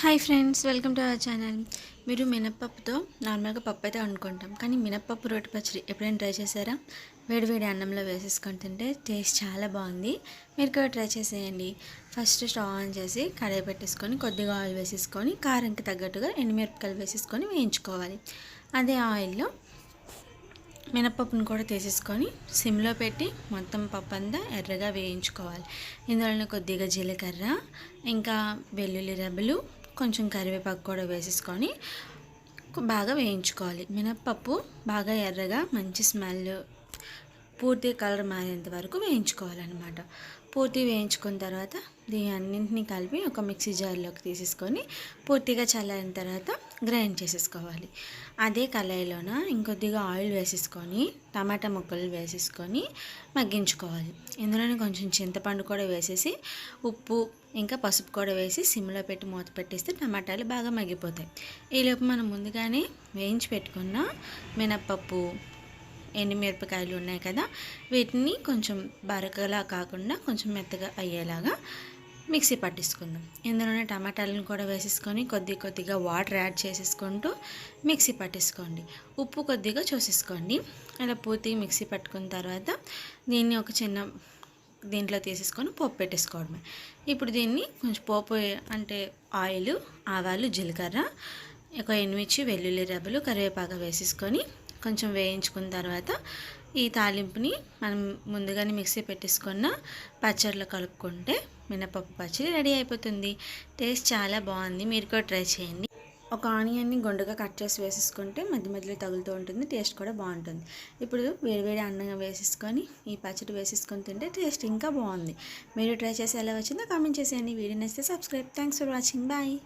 Hi friends welcome to our channel మీరు మినప్పప్పుతో నార్మల్గా పప్పు అయితే వండుకుంటాం. కానీ మినప్పప్పు రోటి పచ్చడి ఎప్పుడైనా ట్రై చేశారా? వేడివేడి అన్నంలో వేసేసుకొని తింటే టేస్ట్ చాలా బాగుంది. మీరు కూడా ట్రై చేసేయండి. ఫస్ట్ స్టవ్ ఆన్ చేసి కడాయి పెట్టేసుకొని కొద్దిగా ఆయిల్ వేసేసుకొని కారంకి తగ్గట్టుగా ఎండుమిరపకాయలు వేసేసుకొని వేయించుకోవాలి. అదే ఆయిల్లో మినపప్పును కూడా తీసేసుకొని సిమ్లో పెట్టి మొత్తం పప్పు అంతా ఎర్రగా వేయించుకోవాలి. ఇందులో కొద్దిగా జీలకర్ర ఇంకా వెల్లుల్లి రెబ్బలు కొంచెం కరివేపాకు కూడా వేసేసుకొని బాగా వేయించుకోవాలి. మినప్పప్పు బాగా ఎర్రగా మంచి స్మెల్ పూర్తి కలర్ మారేంత వరకు వేయించుకోవాలన్నమాట. పూర్తి వేయించుకున్న తర్వాత దీని అన్నింటినీ కలిపి ఒక మిక్సీ జార్లోకి తీసేసుకొని పూర్తిగా చల్లారిన తర్వాత గ్రైండ్ చేసేసుకోవాలి. అదే కళాయిలోన ఇంకొద్దిగా ఆయిల్ వేసేసుకొని టమాటా ముక్కలు వేసేసుకొని మగ్గించుకోవాలి. ఇందులోనే కొంచెం చింతపండు కూడా వేసేసి ఉప్పు ఇంకా పసుపు కూడా వేసి సిమ్లో పెట్టి మూత పెట్టేస్తే టమాటాలు బాగా మగ్గిపోతాయి. ఈలోపు మనం ముందుగానే వేయించి పెట్టుకున్న మినప్పప్పు ఎండుమిరపకాయలు ఉన్నాయి కదా వీటిని కొంచెం బరకలా కాకుండా కొంచెం మెత్తగా అయ్యేలాగా మిక్సీ పట్టించుకుందాం. ఇందులోనే టమాటాలను కూడా వేసేసుకొని కొద్ది కొద్దిగా వాటర్ యాడ్ చేసేసుకుంటూ మిక్సీ పట్టేసుకోండి ఉప్పు కొద్దిగా చూసేసుకోండి. అలా పూర్తిగా మిక్సీ పట్టుకున్న తర్వాత దీన్ని ఒక చిన్న దీంట్లో తీసేసుకొని పోపు పెట్టేసుకోవడమే. ఇప్పుడు దీన్ని కొంచెం పోపు అంటే ఆయిల్ ఆవాలు జీలకర్ర ఒక ఎనిమిచ్చి వెల్లుల్లి రెబ్బలు కరివేపాకు వేసేసుకొని కొంచెం వేయించుకున్న తర్వాత ఈ తాలింపుని మనం ముందుగానే మిక్సీ పెట్టేసుకున్న పచ్చడిలో కలుపుకుంటే మినపప్పు పచ్చడి రెడీ అయిపోతుంది. టేస్ట్ చాలా బాగుంది. మీరు కూడా ట్రై చేయండి. ఒక ఆనియన్ని గుండుగా కట్ చేసి వేసేసుకుంటే మధ్య మధ్యలో తగులుతూ ఉంటుంది. టేస్ట్ కూడా బాగుంటుంది. ఇప్పుడు వేడివేడి అన్నంగా వేసేసుకొని ఈ పచ్చడి వేసేసుకొని తింటే టేస్ట్ ఇంకా బాగుంది. మీరు ట్రై చేసి ఎలా వచ్చిందో కామెంట్ చేసేయండి. వీడియో నచ్చితే subscribe. Thanks for watching bye